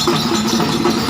ハハハハ!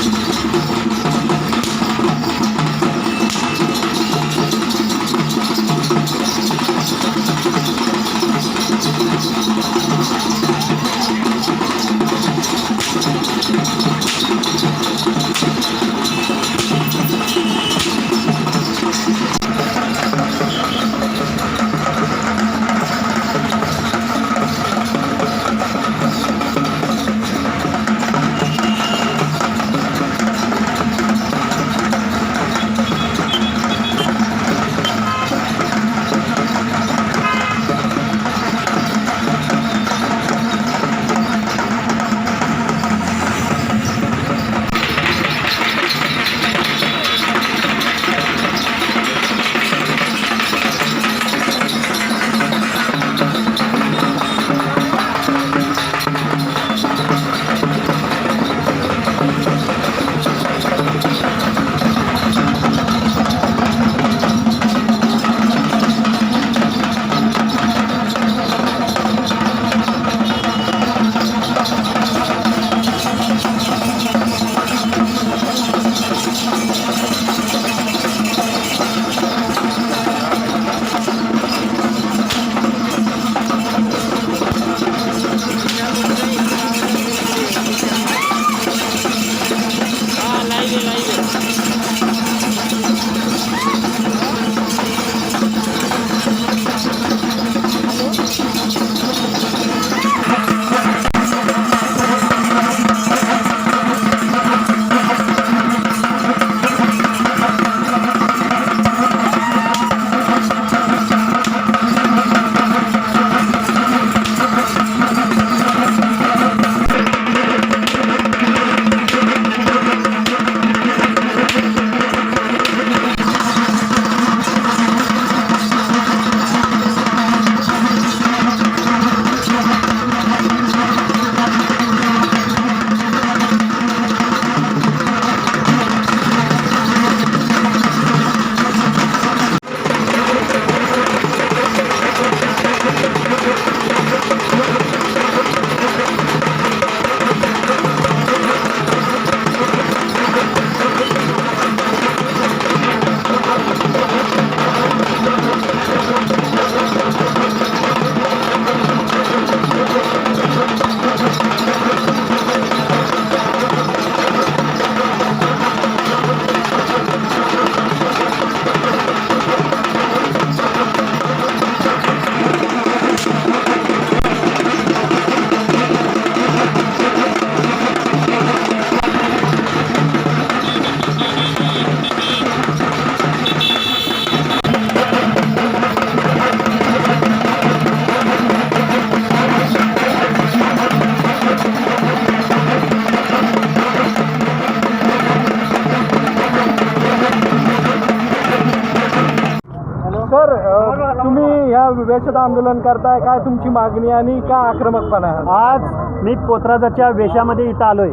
Sir तुम्ही या वेशात आंदोलन करताय काय तुमची मागणी आणि काय आक्रमकपणा? आहे आज मी पोतराजाच्या वेशामध्ये इथं आलोय.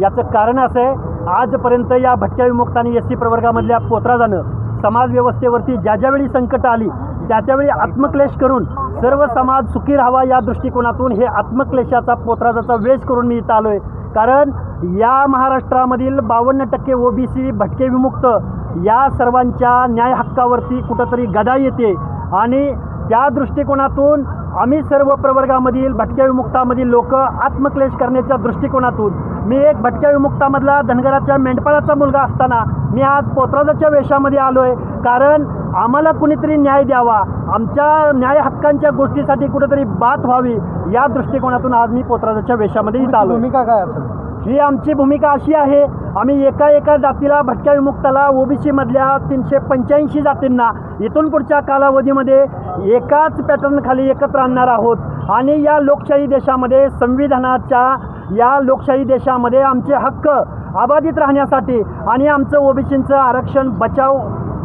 याचं कारण असं आहे आजपर्यंत या भटक्या विमुक्त आणि एस टी प्रवर्गामधल्या पोतराजानं समाज व्यवस्थेवरती ज्या ज्यावेळी संकट आली त्या त्यावेळी आत्मक्लेश करून सर्व समाज सुखी राहावा या दृष्टिकोनातून हे आत्मक्लेशाचा पोतराजाचा वेश करून मी इथं आलोय. कारण या महाराष्ट्रामधील बावन्न टक्के ओबीसी भटके विमुक्त या सर्वांच्या न्याय हक्कावरती कुठंतरी गदा येते. आणि त्या दृष्टिकोनातून आम्ही सर्व प्रवर्गामधील भटक्या विमुक्तामधील लोक आत्मक्लेश करण्याच्या दृष्टिकोनातून मी एक भटक्या विमुक्तामधला धनगराच्या मेंढपाळाचा मुलगा असताना मी आज पोतराजाच्या वेशामध्ये आलो आहे कारण आम्हाला कुणीतरी न्याय द्यावा आमच्या न्याय हक्कांच्या गोष्टीसाठी कुठेतरी बात व्हावी या दृष्टिकोनातून आज मी पोतराजाच्या वेशामध्ये इथं आलो भूमिका काय असेल? ही आमची भूमिका अशी आहे आम्ही एका एका जातीला भटक्या विमुक्ताला ओबीसीमधल्या तीनशे पंच्याऐंशी जातींना इथून पुढच्या कालावधीमध्ये एकाच पॅटर्नखाली एकत्र आणणार आहोत. आणि या लोकशाही देशामध्ये संविधानाच्या या लोकशाही देशामध्ये आमचे हक्क अबाधित राहण्यासाठी आणि आमचं ओबीसींचं आरक्षण बचाव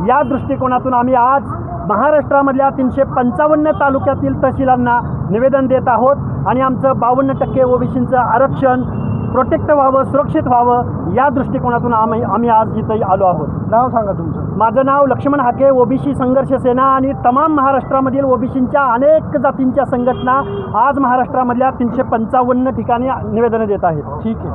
या दृष्टिकोनातून आम्ही आज महाराष्ट्रामधल्या तीनशे पंचावन्न तालुक्यातील तहसीलांना निवेदन देत आहोत. आणि आमचं बावन्न टक्के ओबीसींचं आरक्षण प्रोटेक्ट व्हावं सुरक्षित व्हावं या दृष्टिकोनातून आम्ही आम्ही आज इथं आलो आहोत. नाव सांगा तुमचं. माझं नाव लक्ष्मण हाके ओबीसी संघर्ष सेना आणि तमाम महाराष्ट्रामधील ओबीसींच्या अनेक जातींच्या संघटना आज महाराष्ट्रामधल्या तीनशे पंचावन्न ठिकाणी निवेदनं देत आहेत. ठीक आहे.